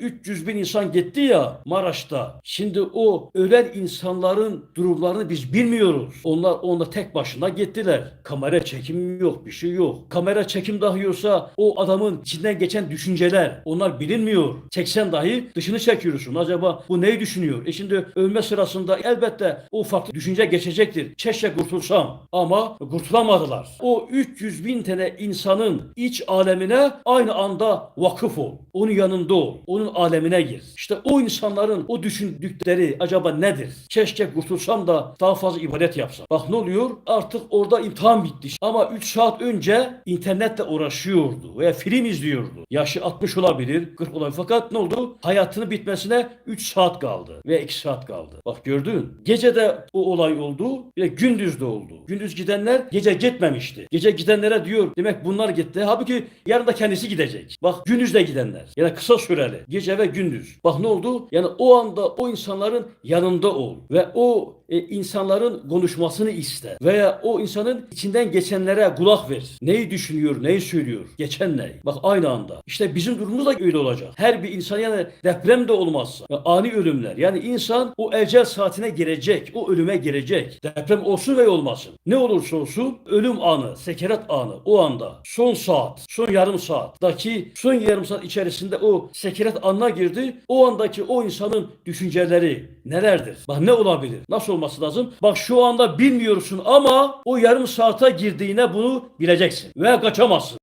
300 bin insan gitti ya Maraş'ta. Şimdi o ölen insanların durumlarını biz bilmiyoruz. Onlar onda tek başına gittiler. Kamera çekim yok, bir şey yok. Kamera çekim dahi yoksa o adamın içinden geçen düşünceler onlar bilinmiyor. Çeksen dahi dışını çekiyorsun. Acaba bu neyi düşünüyor? E şimdi ölme sırasında elbette o farklı düşünce geçecektir. Keşke kurtulsam ama kurtulamadılar. O 300 bin tane insanın iç alemine aynı anda vakıf ol. Onun yanında ol. Onun alemine gir. İşte o insanların o düşündükleri acaba nedir? Keşke kurtulsam da daha fazla ibadet yapsam. Bak ne oluyor? Artık orada imtihan bitti. Ama 3 saat önce internetle uğraşıyordu veya film izliyordu. Yaşı 60 olabilir, 40 olabilir. Fakat ne oldu? Hayatının bitmesine 3 saat kaldı veya 2 saat kaldı. Bak gördün. Gece de o olay oldu. Bir gündüz de oldu. Gündüz gidenler gece gitmemişti. Gece gidenlere diyor demek bunlar gitti. Halbuki yarın da kendisi gidecek. Bak gündüz de gidenler. Yani kısa süreli. Gece ve gündüz. Bak ne oldu? Yani o anda o insanların yanında ol. Ve o e, insanların konuşmasını iste. Veya o insanın içinden geçenlere kulak ver. Neyi düşünüyor, neyi söylüyor, geçen ne? Bak aynı anda. İşte bizim durumumuz da öyle olacak. Her bir insan yani deprem de olmazsa, yani ani ölümler. Yani insan o ecel saatine girecek, o ölüme girecek. Deprem olsun veya olmasın. Ne olursa olsun ölüm anı, sekerat anı o anda son saat, son yarım saattaki son yarım saat içerisinde o sekerat anına girdi. O andaki o insanın düşünceleri nelerdir? Bak ne olabilir? Nasıl olması lazım? Bak şu anda bilmiyorsun ama o yarım saate girdiğine bunu bileceksin ve kaçamazsın.